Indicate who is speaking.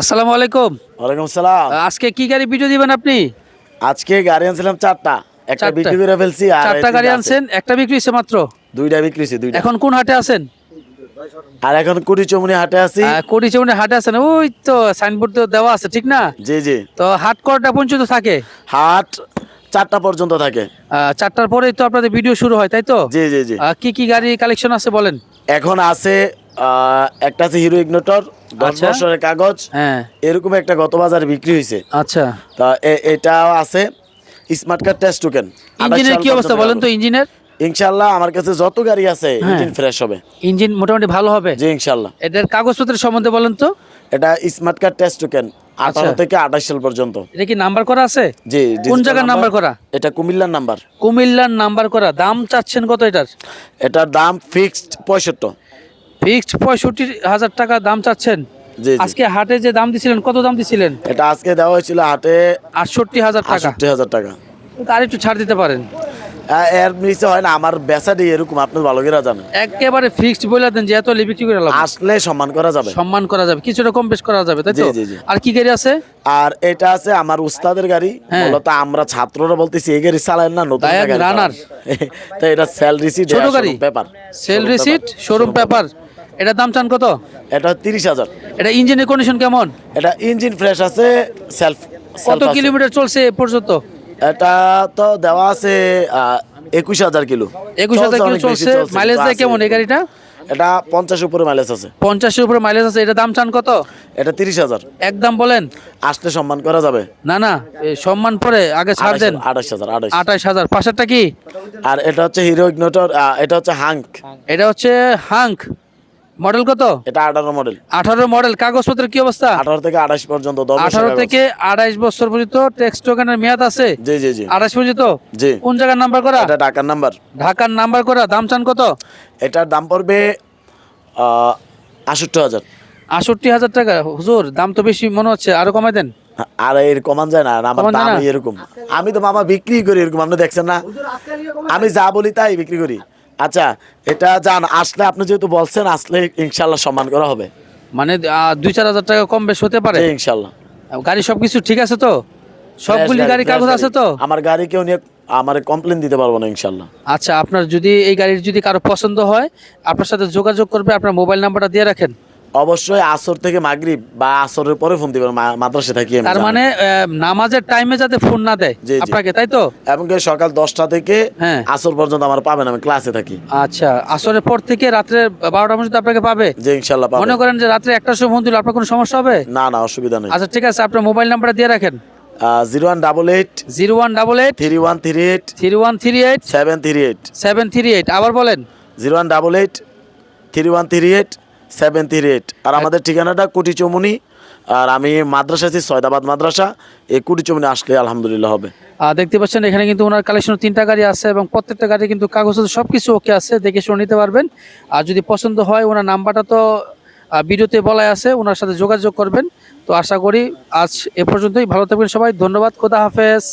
Speaker 1: আসসালামু আলাইকুম।
Speaker 2: ওয়ালাইকুম সালাম।
Speaker 1: আজকে কি গাড়ি ভিডিও দিবেন আপনি?
Speaker 2: আজকে গাড়ি আনছিলাম চারটা। একটা বিক্রি করে ফেলছি আর
Speaker 1: চারটা গাড়ি আনছেন? একটা বিক্রি হয়েছে মাত্র?
Speaker 2: দুইটা বিক্রি হয়েছে দুইটা।
Speaker 1: এখন কোন হাটে আছেন?
Speaker 2: আর এখন কুড়ি চমুনি হাটে আছি।
Speaker 1: কোটি চৌনে হাটে আছেন। ওই তো সাইনবোর্ড তো দেওয়া আছে ঠিক না?
Speaker 2: জি জি।
Speaker 1: তো হাট কটা পর্যন্ত থাকে?
Speaker 2: হাট চারটা পর্যন্ত থাকে।
Speaker 1: চারটার পরেই তো আপনাদের ভিডিও শুরু হয় তাই তো?
Speaker 2: জি জি জি।
Speaker 1: কি কি গাড়ি কালেকশন আছে বলেন?
Speaker 2: এখন আছে একটা আছে হিরো ইগনোটর দশ
Speaker 1: আচ্ছা।
Speaker 2: বছরের কাগজ।
Speaker 1: হ্যাঁ।
Speaker 2: এরকম একটা গত বাজারে বিক্রি হয়েছে।
Speaker 1: আচ্ছা।
Speaker 2: তা এটাও আছে স্মার্ট কার্ড টেস্ট টোকেন
Speaker 1: ইঞ্জিনের কি অবস্থা বলেন তো ইঞ্জিনের?
Speaker 2: ইনশাল্লাহ আমার কাছে যত গাড়ি আছে
Speaker 1: হ্যাঁ।
Speaker 2: ইঞ্জিন ফ্রেশ হবে।
Speaker 1: ইঞ্জিন মোটামুটি ভালো হবে?
Speaker 2: জি ইনশাল্লাহ
Speaker 1: এটার কাগজপত্রের সম্বন্ধে বলেন তো।
Speaker 2: এটা স্মার্ট কার্ড টেস্ট টোকেন আঠারো। থেকে আঠাশ সাল পর্যন্ত।
Speaker 1: এটা কি নাম্বার করা আছে?
Speaker 2: জি
Speaker 1: কোন জায়গার নাম্বার করা?
Speaker 2: এটা কুমিল্লার নাম্বার।
Speaker 1: কুমিল্লার নাম্বার করা। দাম চাচ্ছেন কত এটার?
Speaker 2: এটার দাম ফিক্সড পঁয়ষট্টি।
Speaker 1: ফিক্সড পঁয়ষট্টি হাজার টাকা দাম চাচ্ছেন? আজকে হাটে যে দাম দিছিলেন কত দাম দিছিলেন?
Speaker 2: এটা আজকে দেওয়া হয়েছিল হাটে
Speaker 1: আটষট্টি হাজার টাকা।
Speaker 2: আটষট্টি হাজার টাকা।
Speaker 1: আর একটু ছাড় দিতে পারেন।
Speaker 2: আহ, এর নিচে হয় না আমার বেচাটি এরকম আপনি ভালো করে জানেন।
Speaker 1: একেবারে ফিক্সড বলে দেন যে এত বিক্রি করে লাভ।
Speaker 2: আসলে সম্মান করা যাবে।
Speaker 1: সম্মান করা যাবে কিছুটা কম বেশ করা যাবে তাই তো। আর কি গাড়ি আছে?
Speaker 2: আর এটা আছে আমার উস্তাদের গাড়ি
Speaker 1: হ্যাঁ।
Speaker 2: মূলত আমরা ছাত্ররা বলতেছি এই গাড়ি চালায় না নতুন গাড়ি। চালান। তো এটা সেল রিসিট
Speaker 1: ছোট গাড়ি?
Speaker 2: Paper
Speaker 1: sale receipt showroom paper এটার দাম চান কত?
Speaker 2: এটা তিরিশ হাজার।
Speaker 1: এটা ইঞ্জিনের কন্ডিশন কেমন?
Speaker 2: এটা ইঞ্জিন ফ্রেশ আছে সেলফ
Speaker 1: কত কিলোমিটার চলছে এ পর্যন্ত?
Speaker 2: এটা তো দেওয়া আছে একুশ হাজার কিলো।
Speaker 1: একুশ হাজার কিলো চলছে। মাইলেজ দেয় কেমন এই গাড়িটা?
Speaker 2: এটা পঞ্চাশ উপরে মাইলেজ আছে।
Speaker 1: পঞ্চাশের উপরে মাইলেজ আছে। এটা দাম চান কত?
Speaker 2: এটা তিরিশ হাজার।
Speaker 1: একদম বলেন।
Speaker 2: আসলে সম্মান করা যাবে।
Speaker 1: না না সম্মান পরে আগে ছাড় দেন।
Speaker 2: আঠাশ হাজার আঠাশ
Speaker 1: আঠাশ হাজার। পাশেরটা কি?
Speaker 2: আর এটা হচ্ছে হিরো ইগনোটর এটা হচ্ছে হাঙ্ক।
Speaker 1: এটা হচ্ছে হাঙ্ক। মডেল কত?
Speaker 2: এটা আঠারো মডেল।
Speaker 1: আঠারো মডেল। কাগজপত্রের কি অবস্থা?
Speaker 2: আঠারো থেকে আঠাশ পর্যন্ত
Speaker 1: আঠারো থেকে আড়াইশ বছর পর্যন্ত ট্যাক্স টোকেনের মেয়াদ আছে?
Speaker 2: জি জি জি।
Speaker 1: আঠাশ পর্যন্ত?
Speaker 2: জি।
Speaker 1: কোন জায়গার নাম্বার করা?
Speaker 2: এটা টাকার নাম্বার
Speaker 1: ঢাকার নাম্বার করা। দাম চান কত?
Speaker 2: এটার দাম পড়বে আষট্টি হাজার।
Speaker 1: আষট্টি হাজার টাকা। হুজুর দাম তো বেশি মনে হচ্ছে। আরও কমাই দেন।
Speaker 2: আর এর কমান যায় না। আমার দাম এরকম। আমি তো মামা বিক্রি করি এরকম। আপনি দেখছেন না? আমি যা বলি তাই বিক্রি করি। আচ্ছা এটা যান আসলে আপনি যেহেতু বলছেন আসলে ইনশাল্লাহ সম্মান করা হবে।
Speaker 1: মানে দুই চার হাজার টাকা কম বেশ হতে পারে?
Speaker 2: ইনশাল্লাহ
Speaker 1: গাড়ি সবকিছু ঠিক আছে তো? সবগুলি গাড়ি কাগজ আছে তো?
Speaker 2: আমার গাড়ি কেউ নিয়ে আমার কমপ্লেন দিতে পারব না ইনশাল্লাহ
Speaker 1: আচ্ছা আপনার যদি এই গাড়ির যদি কারও পছন্দ হয় আপনার সাথে যোগাযোগ করবে আপনার মোবাইল নাম্বারটা দিয়ে রাখেন।
Speaker 2: অবশ্যই আসর থেকে মাগরিব বা আসরের পরে ফোন দিবেন মাদ্রাসে থাকি
Speaker 1: তার মানে নামাজের টাইমে যাতে ফোন না দেয়। আপনাকে তাই তো?
Speaker 2: এমনকি সকাল দশটা থেকে
Speaker 1: হ্যাঁ।
Speaker 2: আসর পর্যন্ত আমার পাবেন আমি ক্লাসে থাকি।
Speaker 1: আচ্ছা আসরের পর থেকে রাত্রে বারোটা পর্যন্ত আপনাকে পাবে?
Speaker 2: যে ইনশাল্লাহ
Speaker 1: মনে করেন যে রাত্রে একটার সময় ফোন দিলে আপনার কোনো সমস্যা হবে?
Speaker 2: না না অসুবিধা নেই।
Speaker 1: আচ্ছা ঠিক আছে আপনার মোবাইল নাম্বারটা দিয়ে রাখেন।
Speaker 2: Zero one double eight
Speaker 1: zero one double eight
Speaker 2: three one three eight
Speaker 1: three one three eight
Speaker 2: seven three eight.
Speaker 1: Seven three eight আবার বলেন।
Speaker 2: Zero one double eight three one three eight seven three eight আর আমাদের ঠিকানাটা কুটি চৌমুনি আর আমি মাদ্রাসা আছি, সয়দাবাদ মাদ্রাসা। এই কুটি চৌমুনি আসলে আলহামদুলিল্লাহ হবে।
Speaker 1: আর দেখতে পাচ্ছেন, এখানে কিন্তু ওনার কালেকশন তিনটা গাড়ি আছে এবং প্রত্যেকটা গাড়ি কিন্তু কাগজ সব কিছু ওকে আছে, দেখে শুনে নিতে পারবেন। আর যদি পছন্দ হয়, ওনার নাম্বারটা তো ভিডিওতে বলাই আছে, ওনার সাথে যোগাযোগ করবেন। তো আশা করি আজ এ পর্যন্তই, ভালো থাকবেন সবাই, ধন্যবাদ, খোদা হাফেজ।